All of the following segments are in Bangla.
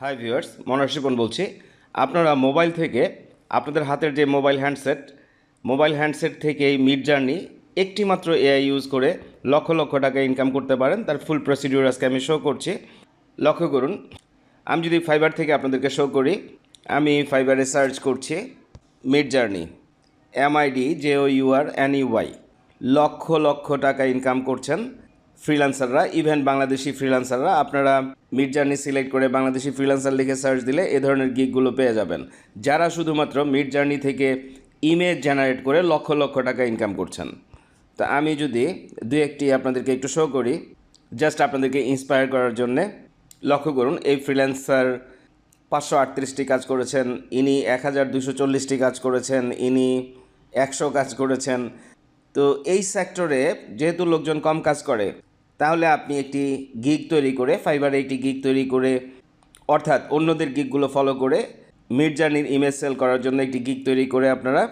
হাই ভিউয়ার্স মনোহর বলছি। আপনারা মোবাইল থেকে, আপনাদের হাতের যে মোবাইল হ্যান্ডসেট মোবাইল হ্যান্ডসেট থেকে এই মিড জার্নি একটি মাত্র এআই ইউজ করে লক্ষ লক্ষ টাকা ইনকাম করতে পারেন। তার ফুল প্রসিডিউর আজকে আমি শো করছি। লক্ষ্য করুন, আমি যদি ফাইবার থেকে আপনাদেরকে শো করি, আমি ফাইবারে সার্চ করছি Midjourney M I D O U R N Y lakh lakh টাকা ইনকাম করছেন। ফ্রিল্যান্সাররা ইভেন বাংলাদেশি ফ্রিল্যান্সাররা আপনারা মিড জার্নি সিলেক্ট করে বাংলাদেশি ফ্রিল্যান্সার লিখে সার্চ দিলে এ ধরনের গিকগুলো পেয়ে যাবেন। যারা শুধুমাত্র মিড জার্নি থেকে ইমেজ জেনারেট করে লক্ষ লক্ষ টাকা ইনকাম করছেন। তা আমি যদি দু একটি আপনাদেরকে একটু শো করি জাস্ট আপনাদেরকে ইন্সপায়ার করার জন্যে, লক্ষ্য করুন, এই ফ্রিল্যান্সার পাঁচশো আটত্রিশটি কাজ করেছেন, ইনি এক হাজার দুশো চল্লিশটি কাজ করেছেন, ইনি একশো কাজ করেছেন তো এই সেক্টরে যেহেতু লোকজন কম কাজ করে, তাহলে আপনি একটি গিগ তৈরি করে ফাইবারে একটি গিগ তৈরি করে, অর্থাৎ অন্যদের গিগগুলো ফলো করে মিড জার্নির ইমেজ সেল করার জন্য একটি গিগ তৈরি করে আপনারা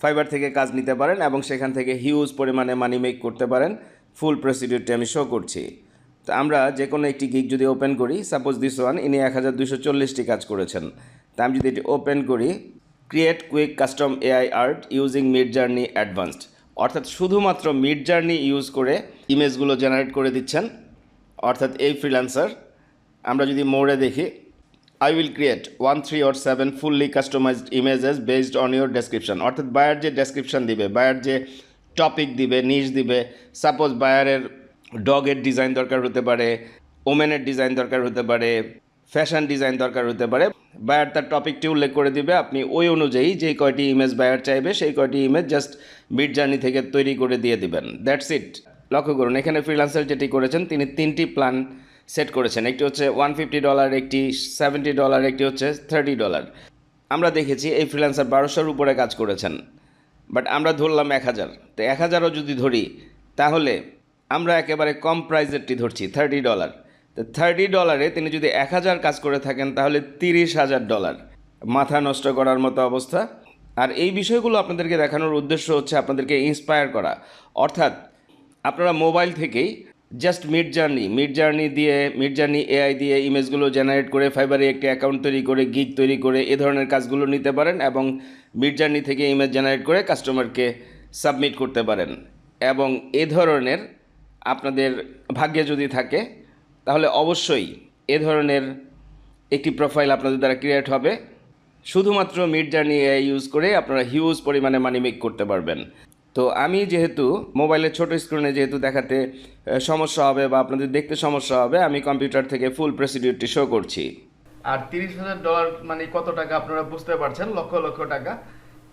ফাইবার থেকে কাজ নিতে পারেন এবং সেখান থেকে হিউজ পরিমাণে মানি মেক করতে পারেন। ফুল প্রসিডিউরটি আমি শো করছি। তো আমরা যে কোনো একটি গিগ যদি ওপেন করি সাপোজ দিস ওয়ান ইনি এক হাজার দুশো চল্লিশটি কাজ করেছেন। তা আমি যদি এটি ওপেন করি create quick custom AI art using Midjourney advanced অর্থাৎ শুধুমাত্র মিড জার্নি ইউজ করে ইমেজগুলো জেনারেট করে দিচ্ছেন। অর্থাৎ এই ফ্রিল্যান্সার, আমরা যদি মোড়ে দেখি I will create one three or seven fully customized images based on your description অর্থাৎ বায়ার যে ডেসক্রিপশন দিবে বায়ার যে টপিক দিবে নিজ দিবে সাপোজ বায়ারের ডগের ডিজাইন দরকার হতে পারে ওমেনের ডিজাইন দরকার হতে পারে ফ্যাশন ডিজাইন দরকার হতে পারে। বায়ার তার টপিকটি উল্লেখ করে দিবে। আপনি ওই অনুযায়ী যে কয়টি ইমেজ বায়ার চাইবে, সেই কয়টি ইমেজ জাস্ট মিড জার্নি থেকে তৈরি করে দিয়ে দিবেন। দ্যাটস ইট লক্ষ্য করুন, এখানে ফ্রিল্যান্সার যেটি করেছেন, তিনি তিনটি প্ল্যান সেট করেছেন। একটি হচ্ছে ওয়ান ফিফটি ডলার একটি সেভেন্টি ডলার একটি হচ্ছে থার্টি ডলার আমরা দেখেছি এই ফ্রিল্যান্সার বারোশোর উপরে কাজ করেছেন বাট আমরা ধরলাম এক হাজার। তো এক হাজারও যদি ধরি, তাহলে আমরা একেবারে কম প্রাইজেরটি ধরছি থার্টি ডলার থার্টি ডলারে তিনি যদি এক হাজার কাজ করে থাকেন, তাহলে তিরিশ হাজার ডলার মাথা নষ্ট করার মতো অবস্থা। আর এই বিষয়গুলো আপনাদেরকে দেখানোর উদ্দেশ্য হচ্ছে আপনাদেরকে ইন্সপায়ার করা। অর্থাৎ আপনারা মোবাইল থেকেই just Midjourney Midjourney দিয়ে মিড জার্নি এআই দিয়ে ইমেজগুলো জেনারেট করে ফাইবারে একটি অ্যাকাউন্ট তৈরি করে গিগ তৈরি করে এ ধরনের কাজগুলো নিতে পারেন এবং মিড জার্নি থেকে ইমেজ জেনারেট করে কাস্টমারকে সাবমিট করতে পারেন। এবং এ ধরনের আপনাদের ভাগ্যে যদি থাকে তাহলে অবশ্যই এ ধরনের একটি প্রোফাইল আপনাদের দ্বারা ক্রিয়েট হবে। শুধুমাত্র মিড জার্নি ইউজ করে আপনারা হিউজ পরিমাণে মানি মেক করতে পারবেন। তো আমি যেহেতু মোবাইলের ছোট স্ক্রিনে যেহেতু দেখাতে সমস্যা হবে বা আপনাদের দেখতে সমস্যা হবে, আমি কম্পিউটার থেকে ফুল প্রসিডিউরটি শো করছি। আর তিরিশ হাজার ডলার মানে কত টাকা আপনারা বুঝতে পারছেন? লক্ষ লক্ষ টাকা।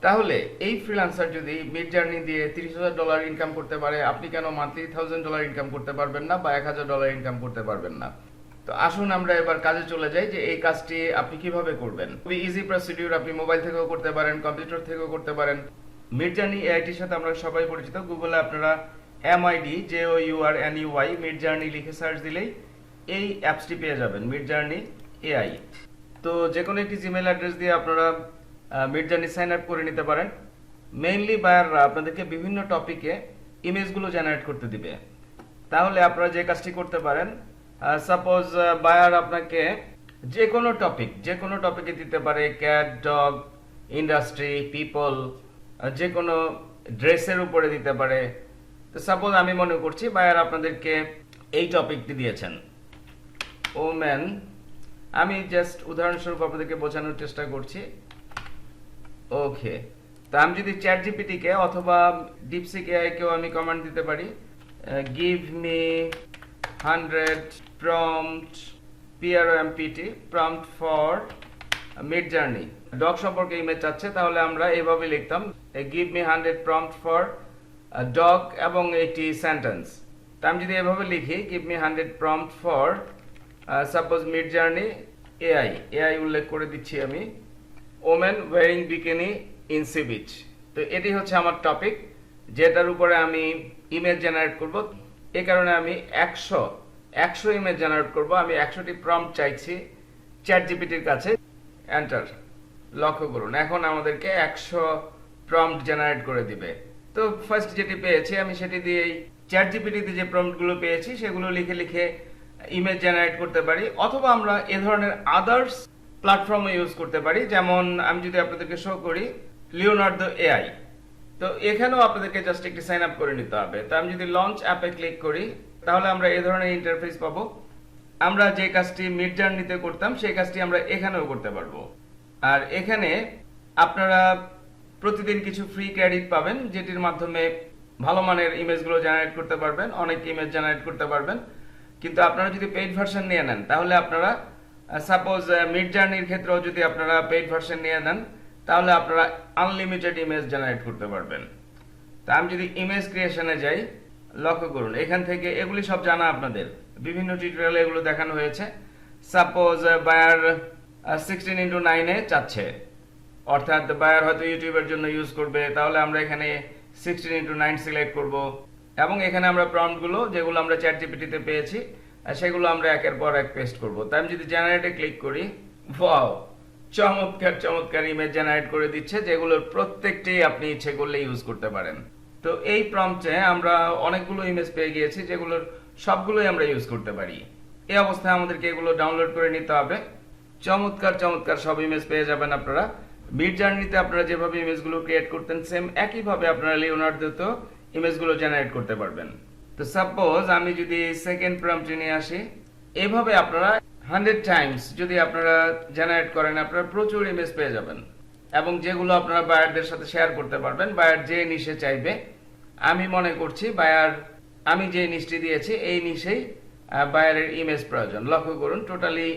তাহলে এই ফ্রিল্যান্সার যদি মিড জার্নি দিয়ে তিরিশ হাজার ডলার ইনকাম করতে পারে, আপনি কেন মান্থলি থাউজেন্ড ডলার ইনকাম করতে পারবেন না বা এক হাজার ডলার ইনকাম করতে পারবেন না? তো আসুন আমরা এবার কাজে চলে যাই যে এই কাজটি আপনি কীভাবে করবেন? খুবই ইজি প্রসিডিউর আপনি মোবাইল থেকেও করতে পারেন কম্পিউটার থেকেও করতে পারেন। মিড জার্নি এআইটির সাথে আমরা সবাই পরিচিত। গুগলে আপনারা M I D J O U R N U Y Midjourney লিখে সার্চ দিলেই এই অ্যাপসটি পেয়ে যাবেন মিড জার্নি এআই তো যে কোনো একটি জিমেল অ্যাড্রেস দিয়ে আপনারা মিড জার্নি সাইন আপ করে নিতে পারেন। মেইনলি বায়াররা আপনাদেরকে বিভিন্ন টপিকে ইমেজগুলো জেনারেট করতে দিবে। তাহলে আপনারা যে কাজটি করতে পারেন সাপোজ বায়ার আপনাকে যে কোনো টপিক যে কোনো টপিকে দিতে পারে ক্যাট ডগ ইন্ডাস্ট্রি পিপল যে কোনো ড্রেসের উপরে দিতে পারে। তো সাপোজ আমি মনে করছি বায়ার আপনাদেরকে এই টপিকটি দিয়েছেন। ওম্যান আমি জাস্ট উদাহরণস্বরূপ আপনাদেরকে বোঝানোর চেষ্টা করছি। ওকে তো আমি যদি চ্যাট জিপিটিকে অথবা ডিপসিক এআইকেও আমি কমান্ড দিতে পারি give me hundred prompt P R M P T prompt for Midjourney dog সম্পর্কে ইমেজ চাচ্ছে, তাহলে আমরা এভাবে লিখতাম give me hundred prompt for dog এবং একটি সেন্টেন্স তা আমি যদি এভাবে লিখি give me hundred prompt for suppose Midjourney AI AI উল্লেখ করে দিচ্ছি আমি। Woman wearing bikini in sea beach. তো এটি হচ্ছে আমার টপিক, যেটার উপরে আমি ইমেজ জেনারেট করব। এই কারণে আমি একশো একশো ইমেজ জেনারেট করব। আমি একশোটি প্রম্পট চাইছি চ্যাট জিপিটির কাছে। এন্টার লক্ষ্য করুন, এখন আমাদেরকে একশো প্রম্পট জেনারেট করে দিবে। তো ফার্স্ট যেটি পেয়েছি, আমি সেটি দিয়েই চ্যাট জিপিটিতে যে প্রম্পটগুলো পেয়েছি, সেগুলো লিখে লিখে ইমেজ জেনারেট করতে পারি। অথবা আমরা এ ধরনের আদার্স প্ল্যাটফর্মও ইউজ করতে পারি। যেমন, আমি যদি আপনাদেরকে শো করি লিওনার্দো এআই তো এখানেও আপনাদেরকে জাস্ট একটি সাইন আপ করে নিতে হবে। তো আমি যদি লঞ্চ অ্যাপে ক্লিক করি, তাহলে আমরা এ ধরনের ইন্টারফেস পাবো। আমরা যে কাজটি মিড জার্নিতে করতাম, সেই কাজটি আমরা এখানেও করতে পারব। আর এখানে আপনারা প্রতিদিন কিছু ফ্রি ক্রেডিট পাবেন, যেটির মাধ্যমে ভালো মানের ইমেজগুলো জেনারেট করতে পারবেন, অনেক ইমেজ জেনারেট করতে পারবেন। কিন্তু আপনারা যদি পেইড ভার্সন নিয়ে নেন, তাহলে আপনারা সাপোজ মিড জার্নির ক্ষেত্রেও যদি আপনারা পেইড ভার্সন নিয়ে নেন, তাহলে আপনারা আনলিমিটেড ইমেজ জেনারেট করতে পারবেন। তা আমি যদি ইমেজ ক্রিয়েশনে যাই, লক্ষ্য করুন, এখান থেকে এগুলি সব জানা আপনাদের। বিভিন্ন টিউটোরিয়ালে এগুলো দেখানো হয়েছে। সাপোজ বায়ার সিক্সটিন ইন্টু নাইনে চাচ্ছে। অর্থাৎ বায়ার হয়তো ইউটিউবের জন্য ইউজ করবে, তাহলে আমরা এখানে সিক্সটিন ইন্টু নাইন সিলেক্ট করব। এবং এখানে আমরা প্রম্পটগুলো যেগুলো আমরা চ্যাট জিপিটিতে পেয়েছি সেগুলো আমরা একের পর এক পেস্ট করব। তাই আমি যদি জেনারেটে ক্লিক করি ওয়াও চমৎকার চমৎকার ইমেজ জেনারেট করে দিচ্ছে, যেগুলোর প্রত্যেকটি আপনি ইচ্ছে করলে ইউজ করতে পারেন। তো এই প্রম্পটে আমরা অনেকগুলো ইমেজ পেয়ে গিয়েছি, যেগুলোর সবগুলোই আমরা ইউজ করতে পারি। এই অবস্থায় আমাদেরকে এগুলো ডাউনলোড করে নিতে হবে। চমৎকার চমৎকার সব ইমেজ পেয়ে যাবেন আপনারা। মিড জার্নিতে আপনারা যেভাবে ইমেজগুলো ক্রিয়েট করতেন সেম একইভাবে আপনারা লিওনার্দোতেও ইমেজগুলো জেনারেট করতে পারবেন। তো সাপোজ আমি যদি সেকেন্ড প্রম্পটে নিয়ে আসি, এভাবে আপনারা হান্ড্রেড টাইমস যদি আপনারা জেনারেট করেন, আপনারা প্রচুর ইমেজ পেয়ে যাবেন। এবং যেগুলো আপনারা বায়ারদের সাথে শেয়ার করতে পারবেন, বায়ার যে নিশে চাইবে, আমি মনে করছি বায়ার, আমি যে নিশটি দিয়েছি, এই নিশেই বায়ারের ইমেজ প্রয়োজন। লক্ষ্য করুন টোটালি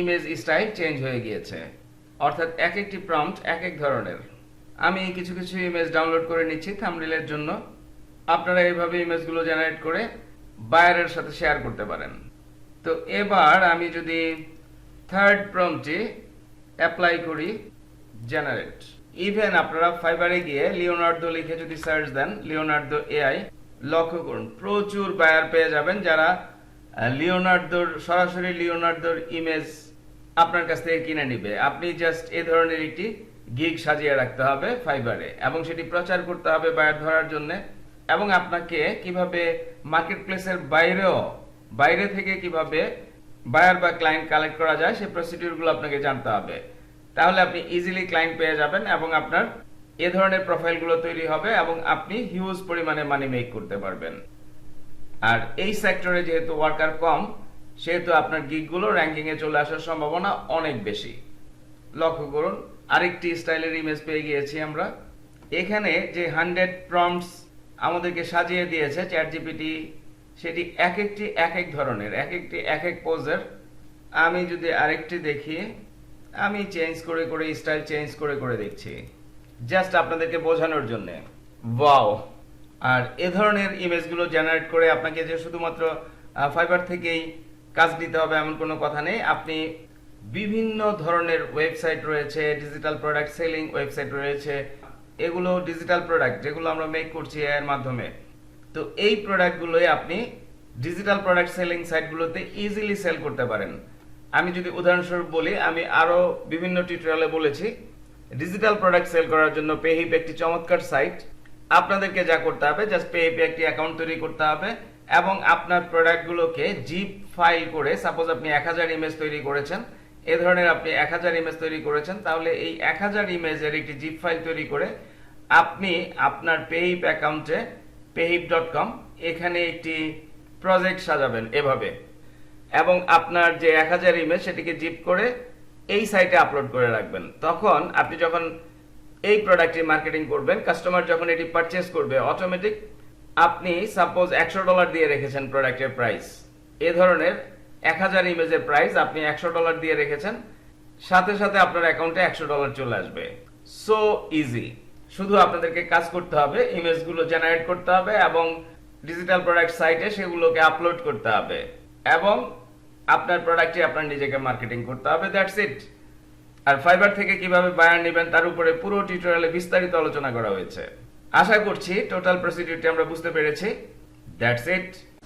ইমেজ স্টাইল চেঞ্জ হয়ে গিয়েছে। অর্থাৎ এক একটি প্রম্পট এক এক ধরনের। আমি কিছু কিছু ইমেজ ডাউনলোড করে নিচ্ছি থামরিলের জন্য। আপনারা এইভাবে ইমেজগুলো জেনারেট করে বায়ারের সাথে শেয়ার করতে পারেন। তো এবার আমি যদি থার্ড প্রম্পটে অ্যাপ্লাই করি জেনারেট ইভেন আপনারা ফাইবারে গিয়ে লিওনার্দো লিখে যদি সার্চ দেন লিওনার্দো এআই লক্ষ্য করুন, প্রচুর বায়ার পেয়ে যাবেন যারা লিওনার্দোর সরাসরি লিওনার্দোর ইমেজ আপনার কাছ থেকে কিনে নিবে। আপনি জাস্ট এ ধরনের একটি গিগ সাজিয়ে রাখতে হবে ফাইবারে এবং সেটি প্রচার করতে হবে বায়ার ধরার জন্য। এবং আপনাকে কীভাবে মার্কেট প্লেসের বাইরেও, বাইরে থেকে কীভাবে বায়ার বা ক্লায়েন্ট কালেক্ট করা যায়, সেই প্রসিডিউরগুলো আপনাকে জানতে হবে। তাহলে আপনি ইজিলি ক্লায়েন্ট পেয়ে যাবেন এবং আপনার এ ধরনের প্রোফাইলগুলো তৈরি হবে এবং আপনি হিউজ পরিমাণে মানি মেক করতে পারবেন। আর এই সেক্টরে যেহেতু ওয়ার্কার কম, সেহেতু আপনার গিগগুলো র্যাঙ্কিং এ চলে আসার সম্ভাবনা অনেক বেশি। লক্ষ্য করুন, আরেকটি স্টাইলের ইমেজ পেয়ে গিয়েছি আমরা। এখানে যে হান্ড্রেড প্রম্পটস আমাদেরকে সাজিয়ে দিয়েছে চ্যাট জিপিটি সেটি এক একটি এক এক ধরনের এক একটি এক এক পোজের। আমি যদি আরেকটি দেখি, আমি চেঞ্জ করে করে, স্টাইল চেঞ্জ করে করে দেখছি। জাস্ট আপনাদেরকে বোঝানোর জন্য। ওয়াও! আর এ ধরনের ইমেজগুলো জেনারেট করে আপনাকে যে শুধুমাত্র ফাইবার থেকেই কাজ দিতে হবে এমন কোনো কথা নেই। আপনি বিভিন্ন ধরনের ওয়েবসাইট রয়েছে, ডিজিটাল প্রোডাক্ট সেলিং ওয়েবসাইট রয়েছে এগুলো ডিজিটাল প্রোডাক্ট যেগুলো আমরা মেক করছি এর মাধ্যমে। তো এই প্রোডাক্টগুলোই আপনি ডিজিটাল প্রোডাক্ট সেলিং সাইটগুলোতে ইজিলি সেল করতে পারেন। আমি যদি উদাহরণস্বরূপ বলি, আমি আরও বিভিন্ন টিউটোরিয়ালে বলেছি ডিজিটাল প্রোডাক্ট সেল করার জন্য পেহিপ একটি চমৎকার সাইট আপনাদেরকে যা করতে হবে জাস্ট পেহিপে একটি অ্যাকাউন্ট তৈরি করতে হবে এবং আপনার প্রোডাক্টগুলোকে জিপ ফাইল করে সাপোজ আপনি এক হাজার ইমেজ তৈরি করেছেন এ ধরনের আপনি এক হাজার ইমেজ তৈরি করেছেন, তাহলে এই এক হাজার ইমেজের একটি জিপ ফাইল তৈরি করে আপনি আপনার পেহিপ অ্যাকাউন্টে পেহিপ ডট কম এখানে একটি প্রজেক্ট সাজাবেন এভাবে। এবং আপনার যে এক হাজার ইমেজ সেটিকে জিপ করে এই সাইটে আপলোড করে রাখবেন। তখন আপনি যখন এই প্রোডাক্টটি মার্কেটিং করবেন কাস্টমার যখন এটি পারচেস করবে অটোমেটিক আপনি সাপোজ একশো ডলার দিয়ে রেখেছেন প্রোডাক্টের প্রাইস এ ধরনের এক হাজার ইমেজের প্রাইস আপনি একশো ডলার দিয়ে রেখেছেন। সাথে সাথে আপনার অ্যাকাউন্টে একশো ডলার চলে আসবে। সো ইজি শুধু আপনাদেরকে কাজ করতে হবে ইমেজগুলো জেনারেট করতে হবে এবং ডিজিটাল প্রোডাক্ট সাইটে সেগুলোকে আপলোড করতে হবে এবং আপনার প্রোডাক্টে আপনার নিজেকে মার্কেটিং করতে হবে দ্যাটস ইট আর ফাইবার থেকে কীভাবে বায়ার নেবেন তার উপরে পুরো টিউটোরিয়ালে বিস্তারিত আলোচনা করা হয়েছে। আশা করছি টোটাল প্রসিডিউরটি আমরা বুঝতে পেরেছি। That's it